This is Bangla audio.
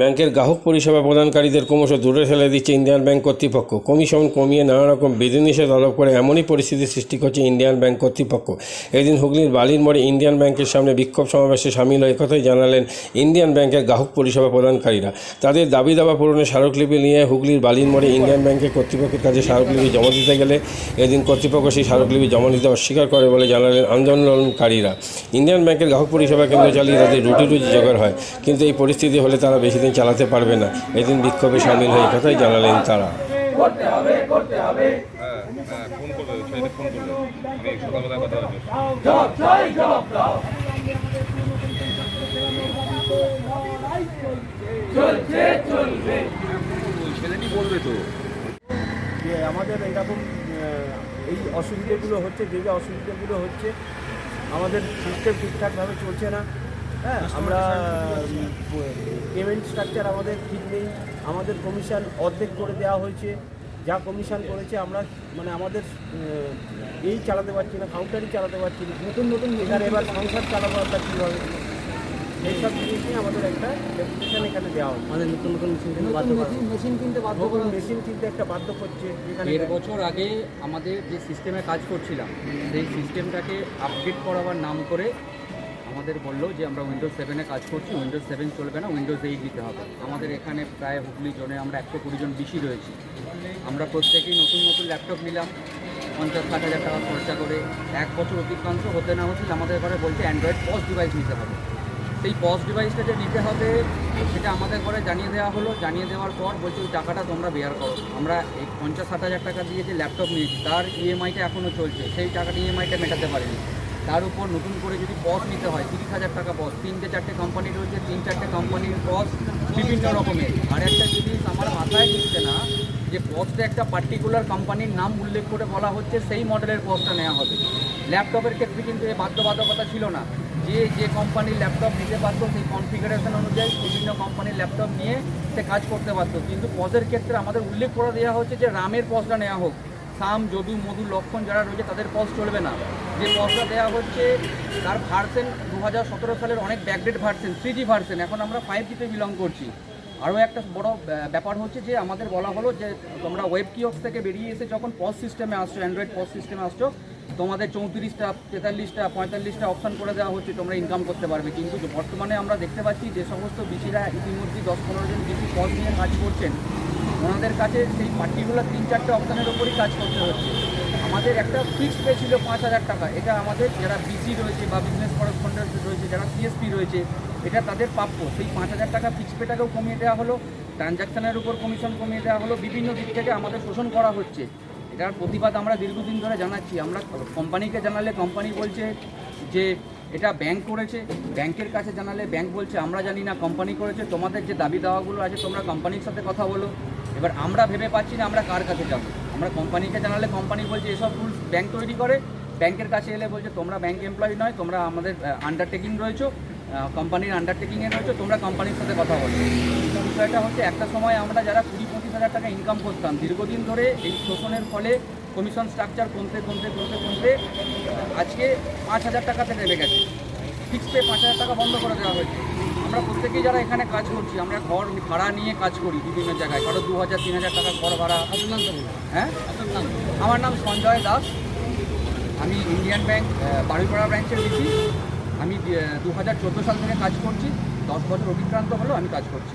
ব্যাংকের গ্রাহক পরিষেবা প্রদানকারীদের ক্রমশ দূরে ঠেলে দিচ্ছে ইন্ডিয়ান ব্যাংক কর্তৃপক্ষ। কমিশন কমিয়ে নানা রকম বিধিনিষেধ আরোপ করে এমনই পরিস্থিতির সৃষ্টি করছে ইন্ডিয়ান ব্যাংক কর্তৃপক্ষ। এদিন হুগলির বালির মোড়ে ইন্ডিয়ান ব্যাংকের সামনে বিক্ষোভ সমাবেশে সামিল হয়ে কথাই জানালেন ইন্ডিয়ান ব্যাংকের গ্রাহক পরিষেবা প্রদানকারীরা। তাদের দাবি দাবা পূরণের স্মারকলিপি নিয়ে হুগলির বালির মোড়ে ইন্ডিয়ান ব্যাংকের কর্তৃপক্ষের কাছে স্মারকলিপি জমা দিতে গেলে এদিন কর্তৃপক্ষ সেই স্মারকলিপি জমা দিতে অস্বীকার করে বলে জানালেন আন্দোলনকারীরা। ইন্ডিয়ান ব্যাংকের গ্রাহক পরিষেবা কেন্দ্র চালিয়ে তাদের রুটি রুজি জোগাড় হয়, কিন্তু এই পরিস্থিতি হলে তারা বেশি দিন চালাতে পারবে না। এদিন বিক্ষোভে সামিল হয়ে কথাই জানালেন তারা? ফোন করবে ছেলেটা ফোন করবে আমি সকালবেলায় কথা হবে। ছেলেটি বলবে তো যে আমাদের এরকম এই অসুবিধাগুলো হচ্ছে যে যে অসুবিধাগুলো হচ্ছে আমাদের সিস্টেম ঠিকঠাকভাবে চলছে না। হ্যাঁ আমরা পেমেন্ট স্ট্রাকচার আমাদের ঠিক নেই। আমাদের কমিশন অর্ধেক করে দেওয়া হয়েছে। যা কমিশন করেছে আমরা মানে আমাদের এই চালাতে পারছি না কাউন্টারই চালাতে পারছি না। নতুন নতুন এখানে এবার সংসার চালাবো আমরা কীভাবে? এইসব জিনিস নিয়ে আমাদের একটা ডেপুটেশন এখানে দেওয়া হচ্ছে আমাদের নতুন নতুন মেশিন কিনতে বাধ্য মেশিন কিনতে বাধ্য মেশিন কিনতে একটা বাধ্য করছে যেখানে দেড় বছর আগে আমাদের যে সিস্টেমে কাজ করছিলাম সেই সিস্টেমটাকে আপডেট করাবার নাম করে আমাদের বলল যে আমরা উইন্ডোজ সেভেনে কাজ করছি উইন্ডোজ সেভেন চলবে না উইন্ডোজ এইট দিতে হবে। আমাদের এখানে প্রায় হুগলি জনে আমরা একশো কুড়ি জন বেশি রয়েছি। আমরা প্রত্যেকেই নতুন নতুন ল্যাপটপ নিলাম, পঞ্চাশ ষাট হাজার টাকা খরচা করে। এক বছর অতিক্রান্ত হতে না হচ্ছে আমাদের ঘরে বলছে অ্যান্ড্রয়েড পজ ডিভাইস নিতে হবে। সেই পজ ডিভাইসটা যে নিতে হবে, সেটা আমাদের ঘরে জানিয়ে দেওয়া হলো। জানিয়ে দেওয়ার পর বলছে, ওই টাকাটা তোমরা বেয়ার করো। আমরা এই পঞ্চাশ ষাট হাজার টাকা দিয়ে যে ল্যাপটপ নিয়েছি, তার ইএমআইটা এখনও চলছে। সেই টাকাটা ইএমআইটা মেটাতে পারিনি। তার উপর নতুন করে যদি পজ নিতে হয়, তিরিশ হাজার টাকা পজ তিনটে চারটে কোম্পানি রয়েছে, তিন চারটে কোম্পানির পজ বিভিন্ন রকমের। আর একটা জিনিস আমার মাথায় ঢুকছে না, যে পজটা একটা পার্টিকুলার কোম্পানির নাম উল্লেখ করে বলা হচ্ছে, সেই মডেলের পজটা নেওয়া হবে। ল্যাপটপের ক্ষেত্রে কিন্তু এই বাধ্যবাধকতা ছিল না। যে যে কোম্পানির ল্যাপটপ নিতে পারতো সেই কনফিগারেশন অনুযায়ী বিভিন্ন কোম্পানির ল্যাপটপ নিয়ে সে কাজ করতে পারতো কিন্তু পজের ক্ষেত্রে আমাদের উল্লেখ করে দেওয়া হচ্ছে যে রামের পজটা নেওয়া হোক। সাম যদু, মধু, লক্ষণ যারা রয়েছে তাদের পজ চলবে না। যে পজটা দেওয়া হচ্ছে, তার ভার্সেন দু হাজার সতেরো সালের অনেক backdate version three G version এখন আমরা ফাইভ জিতে বিলং করছি। আরও একটা বড় ব্যাপার হচ্ছে যে আমাদের বলা হলো যে তোমরা ওয়েব কিওক্স থেকে বেরিয়ে এসে যখন পজ সিস্টেমে আসছো অ্যান্ড্রয়েড পজ সিস্টেমে আসছো, তোমাদের চৌত্রিশটা, তেতাল্লিশটা, পঁয়তাল্লিশটা অপশন করে দেওয়া হচ্ছে, তোমরা ইনকাম করতে পারবে। কিন্তু বর্তমানে আমরা দেখতে পাচ্ছি যে সমস্ত বিসিরা ইতিমধ্যেই দশ পনেরো জন বিসি পজ নিয়ে কাজ করছেন। ওনাদের কাছে সেই পার্টিকুলার তিন চারটে অপশানের ওপরই কাজ করতে হচ্ছে। আমাদের একটা ফিক্সড পে ছিল পাঁচ হাজার টাকা। এটা আমাদের যারা বিসি রয়েছে বা বিজনেস করেসপন্ডেন্ট রয়েছে, যারা সিএসপি রয়েছে, এটা তাদের প্রাপ্য। সেই পাঁচ হাজার টাকা ফিক্সড পেটাকেও কমিয়ে দেওয়া হলো ট্রানজাকশনের উপর কমিশন কমিয়ে দেওয়া হলো, বিভিন্ন দিক থেকে আমাদের শোষণ করা হচ্ছে। এটার প্রতিবাদ আমরা দীর্ঘদিন ধরে জানাচ্ছি। আমরা কোম্পানিকে জানালে কোম্পানি বলছে যে, এটা ব্যাংক করেছে। ব্যাংকের কাছে জানালে ব্যাংক বলছে, আমরা জানি না কোম্পানি করেছে। তোমাদের যে দাবি দাওয়াগুলো আছে, তোমরা কোম্পানির সাথে কথা বলো। এবার আমরা ভেবে পাচ্ছি না আমরা কার কাছে যাব? আমরা কোম্পানিকে জানালে কোম্পানি বলছে, এসব রুলস ব্যাংক তৈরি করে। ব্যাংকের কাছে এলে বলছে, তোমরা ব্যাংক এমপ্লয়ি নয়, তোমরা আমাদের আন্ডারটেকিং রয়েছো কোম্পানির আন্ডারটেকিংয়ে রয়েছে, তোমরা কোম্পানির সাথে কথা বলো। বিষয়টা হচ্ছে, একটা সময় আমরা যারা কুড়ি পঁচিশ হাজার টাকা ইনকাম করতাম, দীর্ঘদিন ধরে এই শোষণের ফলে কমিশন স্ট্রাকচার কমতে কমতে কমতে কমতে, আজকে পাঁচ হাজার টাকাতে নেমে গেছে। ফিক্সড পে পাঁচ হাজার টাকা বন্ধ করে দেওয়া হয়েছে। আমরা প্রত্যেকেই যারা এখানে কাজ করছি, আমরা ঘর ভাড়া নিয়ে কাজ করি বিভিন্ন জায়গায়। কারও দু হাজার, তিন হাজার টাকা ঘর ভাড়া। হ্যাঁ? আমার নাম সঞ্জয় দাস। আমি ইন্ডিয়ান ব্যাঙ্ক বাড়িপাড়া ব্রাঞ্চের দিচ্ছি আমি দু হাজার চোদ্দ সাল থেকে কাজ করছি। দশ বছর অভিক্রান্ত হলো, আমি কাজ করছি।